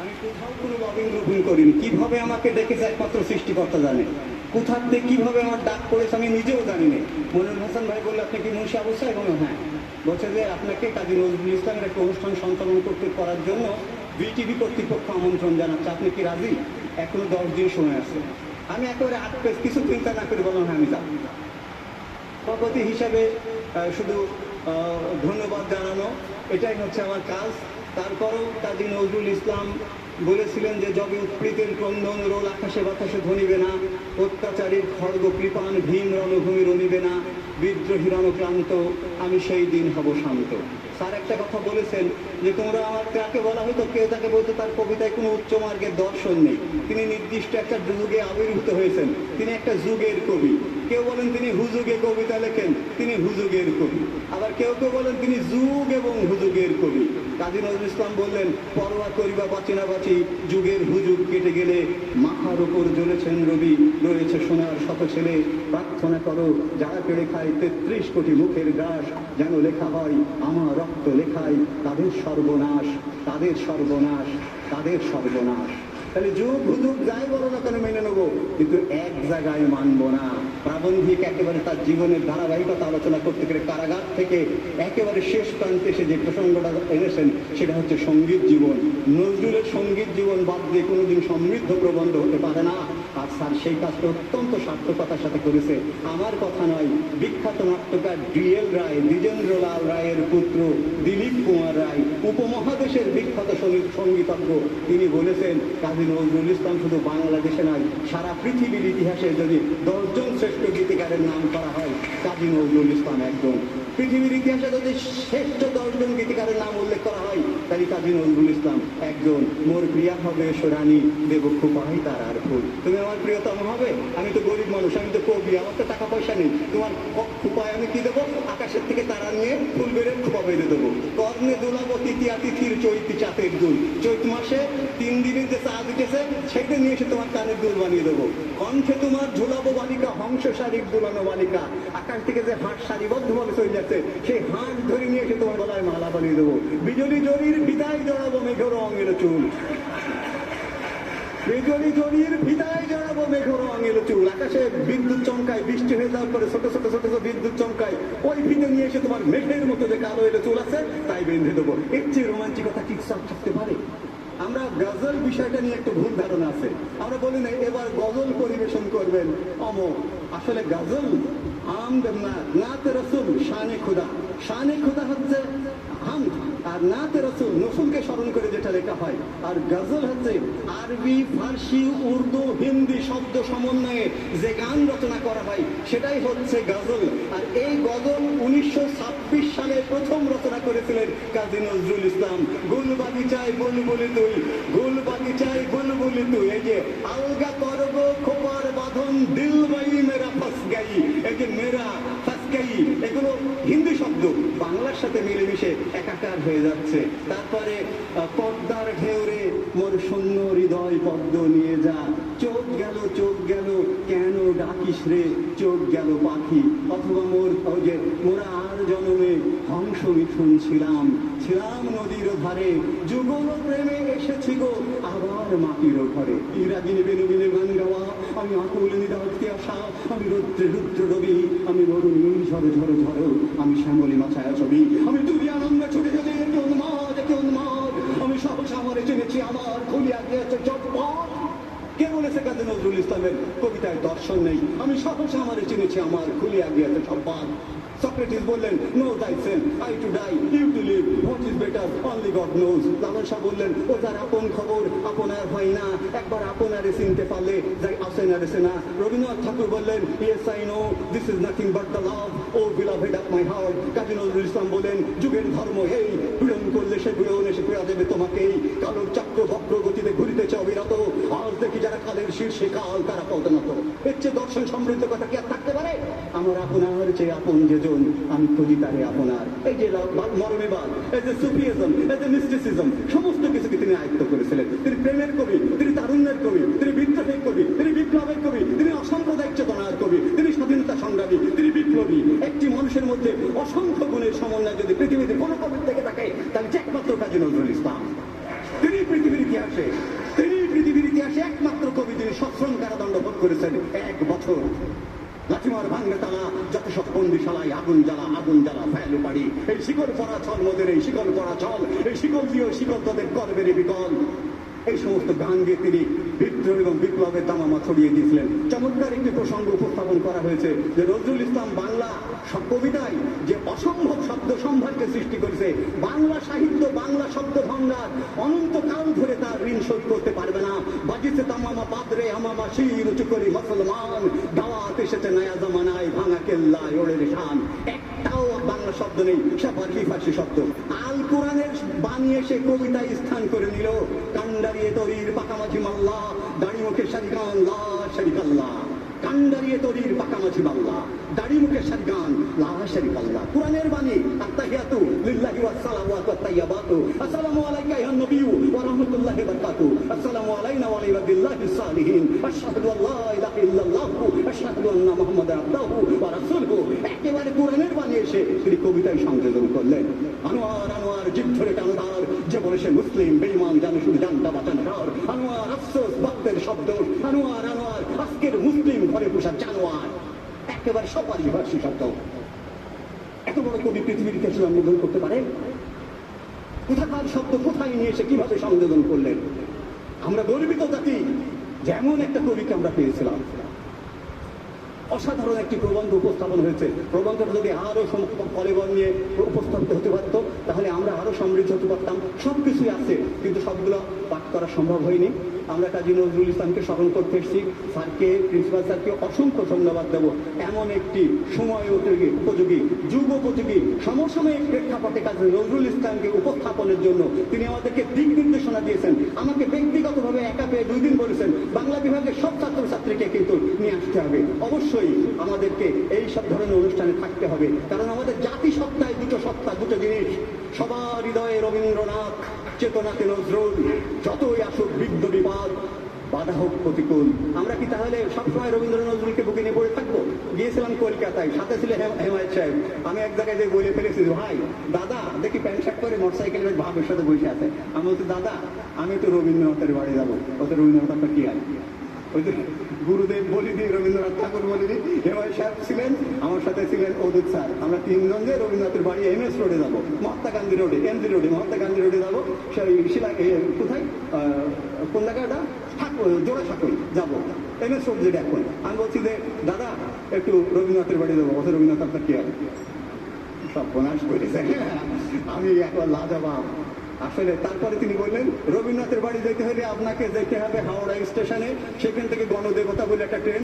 আমি কোথাও কোনো রবীন্দ্র ভুল করিনি। কীভাবে আমাকে ডেকেছে একমাত্র সৃষ্টিকর্তা জানে। কোথার থেকে কীভাবে আমার ডাক পড়েছে আমি নিজেও জানি না। মনুর হাসান ভাই বললে, আপনি কি মুন্সি অবস্থায় এবং হ্যাঁ। বলছে যে, আপনাকে কাজী নজরুল ইসলামের একটা অনুষ্ঠান সঞ্চালন করতে করার জন্য বিটিভি কর্তৃপক্ষ আমন্ত্রণ জানাচ্ছে। আপনি কি রাজি? এখনও দশ দিন সময় আছে। আমি একেবারে আট পেজ কিছু চিন্তা না করে বললাম হ্যাঁ আমি যাব। সভাপতি হিসাবে শুধু ধন্যবাদ জানানো। এটাই হচ্ছে আমার কাজ। তারপরও কাজী নজরুল ইসলাম বলেছিলেন যে, যবে উৎপ্রীতের ক্রন্দন রোল আকাশে বাতাসে ধনিবে না, অত্যাচারীর খড়গ কৃপান ভীম রণভূমি রমিবে না, বিদ্রোহী রণক্রান্ত আমি সেই দিন হব শান্ত। স্যার একটা কথা বলেছেন যে তোমরা আমার কাকে বলা হতো কেউ তাকে বলতো, তার কবিতায় কোনো উচ্চ মার্গের দর্শন নেই। তিনি নির্দিষ্ট একটা যুগে আবির্ভূত হয়েছেন। তিনি একটা যুগের কবি। কেউ বলেন তিনি হুযুগে কবিতা লেখেন, তিনি হুযুগের কবি। আবার কেউ কেউ বলেন তিনি যুগ এবং হুযুগের কবি। কাজী নজরুল ইসলাম বললেন, পরোয়া করিবা বাঁচি না বাঁচি যুগের হুজুগ কেটে গেলে মাথার ওপর জ্বলেছেন রবি, রয়েছে সোনার শত ছেলে। প্রার্থনা করো, যারা পেড়ে খায় তেত্রিশ কোটি মুখের গ্রাস, যেন লেখা হয়, আমার রক্ত লেখায়, তাদের সর্বনাশ তাদের সর্বনাশ তাদের সর্বনাশ। তাহলে যুগ হুজুগ যাই বলো না কেন মেনে নেব? কিন্তু এক জায়গায় মানবো না। প্রাবন্ধিক একেবারে তার জীবনের ধারাবাহিকতা আলোচনা করতে গেলে কারাগার থেকে একেবারে শেষ প্রান্তে এসে যে প্রসঙ্গটা এনেছেন, সেটা হচ্ছে সংগীত জীবন। নজরুলের সংগীত জীবন বাদ দিয়ে কোনোদিন সমৃদ্ধ প্রবন্ধ হতে পারে না। স্যার, সেই কাজটা অত্যন্ত সার্থকতার সাথে করেছে। আমার কথা নয়, বিখ্যাত নাট্যকার ডিএল রায় দ্বিজেন্দ্রলাল রায়ের পুত্র দিলীপ কুমার রায়, উপমহাদেশের বিখ্যাত সঙ্গীত- সঙ্গীতজ্ঞ তিনি বলেছেন, কাজী নজরুল ইসলাম শুধু বাংলাদেশে নয়, সারা পৃথিবীর ইতিহাসে যদি দশজন শ্রেষ্ঠ গীতিকারের নাম করা হয়, কাজী নজরুল ইসলাম একজন পৃথিবীর ইতিহাসে যদি শ্রেষ্ঠ দশজন গীতিকারের নাম উল্লেখ করা হয়, তাহলে কাজী নজরুল ইসলাম একজন মোর প্রিয়া হবে সোরানি দেব খুপাই তার আর ফুল। তুমি আমার প্রিয়তম হবে, আমি তো গরিব মানুষ, আমি তো কবি, আমার তো টাকা পয়সা নেই। তোমার খুপায় আমি কি দেবো? আকাশের থেকে তারা নিয়ে ফুল বেড়ে খুপা বেঁধে দেবো। কর্ণে দুলাবো তৃতীয়া চৈতি চাঁদের দুল। চৈত মাসে তিন দিনের যে চাঁদ উঠেছে সেইটা নিয়ে এসে তোমার কানের দুল বানিয়ে দেবো। কণ্ঠে তোমার ঝুলাবো বালিকা হংস শাড়ির দুলানো বালিকা। আকাশ থেকে যে হাঁস সারিবদ্ধভাবে চলে যাচ্ছে সেই হাঁস ধরে নিয়ে এসে তোমার গলায় মালা বানিয়ে দেবো বিজলি জরির বিদায় জড়াবো মেঘ রঙের চুল। বিজলি জরির বিদায় জড়াবো মেঘ রঙের চুল। আকাশে বিদ্যুৎ চমকায়, বৃষ্টি হয়ে যাওয়ার পরে ছোট ছোট ছোট ছোট বিদ্যুৎ চমকায়, ওই ফিতে নিয়ে এসে তোমার মেঘের মতো যে কালো এলে চুল আছে, তাই বেঁধে দেবো। এর চেয়ে রোমাঞ্চিকতা কি থাকতে পারে? আমরা গজল বিষয়টা নিয়ে একটু ভুল ধারণা আছে। আমরা বলি না, এবার গজল পরিবেশন করবেন অমক আসলে গজল আম না নাতে রসুল, শানে খুদা। শানে খুদা হচ্ছে আর নাতে রসুল নসুলকে স্মরণ করে যেটা লেখা হয় আর গজল হচ্ছে আরবি, ফার্সি, উর্দু, হিন্দি শব্দ সমন্বয়ে যে গান রচনা করা হয়, সেটাই হচ্ছে গজল। আর এই গজল উনিশশো ছাব্বিশ সালে প্রথম রচনা করেছিলেন কাজী নজরুল ইসলাম। গুল বাগিচায় বুলবুলি তুই গুল বাগিচায় বুলবুলি তুই, এই যে আলগা করব খোপার বাঁধন দিল বাই মেরা ফাস গাই, এই যে মেরা ফাস গাই, এগুলো হিন্দি শব্দ, বাংলার সাথে মিলেমিশে একাকার হয়ে যাচ্ছে। তারপরে পদ্মার ঢেউরে মোর শূন্য হৃদয় পদ্ম নিয়ে যা। চোখ গেল চোখ গেল, কেন ডাকিস রে? চোখ গেল পাখি। অথবা মোর যে মোরা আর জনমে হংস মিঠুন ছিলাম। ছিলাম নদীর ধারে, যুগল প্রেমে এসেছি গো আবার মাটির ঘরে। ইরাগিনী বেনুবিনে গান গাওয়া, আমি আকুল নিদার্থে আসা, আমি রুদ্রে রুদ্র রবি, আমি বরুণ ঝড় ঝরে ঝরেও আমি শ্যামলী মাছায়া ছবি। আমি তুমি আনন্দে ছুটে যদি আমি সব সামনে চলেছি আমার খুলিয়া গিয়েছে চটপট কে বলেছে কাজী নজরুল ইসলামের কবিতায় দর্শন নেই। আমি সহসা আমারে চিনেছি, আমার খুলিয়া গিয়েছে সম্পাদ সক্রেটিস বললেন no thy I to die you to live what is better only God knows Lalon Shah বললেন, ও আপন খবর, আপনার হয় না। একবার আপনারে চিনতে পারলে যাই আসে না রেসে না। রবীন্দ্রনাথ ঠাকুর বললেন yes I know this is nothing but the love O beloved of my heart Kazi Nazrul Islam বলেন যুগের ধর্ম হেই পীড়ন করলে সে পীড়ন, এসে পীড়া দেবে তোমাকেই। কালোর চক্র, বক্র গতিতে ঘুরিতেছে অবিরত। কালের শীর্ষে কাল তারা পদনত এর চেয়ে দর্শন সমৃদ্ধ কথা কি আর থাকতে পারে? আমার আপনার যে আপন যেজন, আমি খুঁজি তারে আপনার। এই যে মরমেবাদ এই যে সুফিজম এই যে মিস্টিসিজম, সমস্ত কিছুকে তিনি আয়ত্ত করেছিলেন। তিনি প্রেমের কবি, তিনি তারুণ্যের কবি তিনি বিদ্রোহের কবি তিনি বিপ্লবের কবি তিনি অসাম্প্রদায়িক চেতনার কবি তিনি স্বাধীনতা সংগ্রামী তিনি বিপ্লবী একটি মানুষের মধ্যে অসংখ্য গুণের সমন্বয় যদি পৃথিবীতে কোনো কবির থেকে থাকে তাহলে যে একমাত্র কাজী নজরুল ইসলাম তিনি পৃথিবীর ইতিহাসে তিনি পৃথিবীর ইতিহাসে একমাত্র কবি যিনি সশ্রম কারাদণ্ড ভোগ করেছেন এক বছর। লাঠিমার ভাঙ্গে তালা সব বন্দিশালায় আগুন জ্বালা আগুন জ্বালা ফ্যালু বাড়ি। এই শিকল পড়া ছল মোদের, এই শিকল পড়া ছল এই শিকল দিয়ে শিকল তাদের করবেরই বিকল। এই সমস্ত গান গিয়ে তিনি বিদ্রোহ এবং বিপ্লবের দামামা ছড়িয়ে দিয়েছিলেন। চমৎকার একটি প্রসঙ্গ উপস্থাপন করা হয়েছে যে নজরুল ইসলাম বাংলা কবিতায় যে অসম্ভব শব্দ সম্ভারকে সৃষ্টি করেছে, বাংলা সাহিত্য, বাংলা শব্দ ভান্ডার অনন্ত কাল ধরে তার ঋণ শোধ করতে পারবে না। বাজিছে তামামা পাদরে হামামা শির উঁচু করে মুসলমান, দাওয়াত এসেছে নয়া জামানায়, ভাঙা কেল্লা ওড়ের শান। একটাও বাংলা শব্দ নেই সব ফার্সি শব্দ। আল কোরআনের বানিয়ে সে কবিতায় স্থান করে নিল। কান্ডারিয়ে তরির পাকামাঝি মাল্লা, দাড়ি মুখে শারিগান লা শারিকাল্লা কান্ডারিয়ে তরির পাকামাঝি মাল্লা, দাড়ি মুখে শারিগান লা শারিকাল্লা কোরআনের বাণী, আত্তাহিয়াতু লিল্লাহি ওয়াস সালামু ওয়া তাইয়্যিবাতু আসসালামু আলাইকা ইয়া নবিয়্যু ওয়া রাহমাতুল্লাহি ওয়া বারাকাতু। আসসালামু আলাইনা ওয়া আলা ইবাদিল্লাহিস সালিহিন। আশহাদু আল্লা ইলাহা ইল্লাল্লাহু, আশহাদু আন্না মুহাম্মাদান আবদুহু ওয়া রাসূলুহু। কোরআনের তিনি কবিতায় সংযোজন করলেন আনোয়ার আনোয়ার জিভ ধরে টানদার যে বলে সে মুসলিম, বেঈমান, জানে শুধু জানতা বাঁচানোর আনোয়ার, আফসোস, ভক্তের শব্দ। আনোয়ার আনোয়ার আজকের মুসলিম ঘরে পোষা জানোয়ার। একেবারে সবারই ভাষী শব্দ। এত বড় কবি পৃথিবীর ইতিহাসে জন্মগ্রহণ করতে পারে? কোথাকার শব্দ কোথায় নিয়ে এসে কীভাবে সংযোজন করলেন? আমরা গর্বিত জাতি। যেমন একটা কবিকে আমরা পেয়েছিলাম। অসাধারণ একটি প্রবন্ধ উপস্থাপন হয়েছে। প্রবন্ধটা যদি আরও কলেবর নিয়ে উপস্থাপিত হতে পারতো, তাহলে আমরা আরও সমৃদ্ধ হতে পারতাম। সবকিছুই আছে, কিন্তু সবগুলো পাঠ করা সম্ভব হয়নি। আমরা কাজী নজরুল ইসলামকে স্মরণ করতে এসেছি। স্যারকে, প্রিন্সিপাল স্যারকে অসংখ্য ধন্যবাদ দেব। এমন একটি সময় উপযোগী উপযোগী, যুগ উপযোগী, সমসাময়িক প্রেক্ষাপটে কাজী নজরুল ইসলামকে উপস্থাপনের জন্য তিনি আমাদেরকে দিক নির্দেশনা দিয়েছেন। আমাকে ব্যক্তিগতভাবে একা পেয়ে দুই দিন বলেছেন। বাংলা বিভাগের সব আসতে হবে। অবশ্যই আমাদেরকে এই সব ধরনের অনুষ্ঠানে থাকতে হবে। কারণ আমাদের জাতি সত্তায় দুটো সত্তা দুটো জিনিস সবার হৃদয়ে রবীন্দ্রনাথ, চেতনাতে নজরুল, যতই আসুক বিদ্য বিবাদ বাধা হোক প্রতিকূল। আমরা কি তাহলে সবসময় রবীন্দ্র নজরুলকে বুকে নিয়ে পড়ে থাকব? গিয়েছিলাম কলকাতায়, সাথে ছিল হেম- হেমায়ত সাহেব। আমি এক জায়গায় যে বলে ফেলেছি, ভাই, দাদা, দেখি প্যান্ট শার্ট করে মোটর সাইকেলের ভাবের সাথে বসে আছে। আমি বলছি, দাদা, আমি তো রবীন্দ্রনাথের বাড়ি যাব। ওদের রবীন্দ্রনাথ আপনার কি আছে ওই গুরুদেব বলিনি, রবীন্দ্রনাথ ঠাকুর বলিনি হেমায় সাহেব ছিলেন, আমার সাথে ছিলেন অদূত স্যার। আমরা তিনজন যে রবীন্দ্রনাথের বাড়ি এম এস রোডে যাব, মহাত্মা গান্ধী রোডে, এমজি রোডে, মহাত্মা গান্ধী রোডে যাব, সেই শিলা কোথায়? কোন জায়গাটা জোড়া ঠাকুর যাব এম এস রোড যেটা এখন। আমি বলছি যে, দাদা, একটু রবীন্দ্রনাথের বাড়ি যাব ওদের রবীন্দ্রনাথ, আপনার কি আছে সব বনাশ করেছে। আমি একবার লাজাবাব। আসলে তারপরে তিনি বললেন, রবীন্দ্রনাথের বাড়ি যেতে হলে আপনাকে যেতে হবে হাওড়া স্টেশনে, সেখান থেকে গণদেবতা বলে একটা ট্রেন।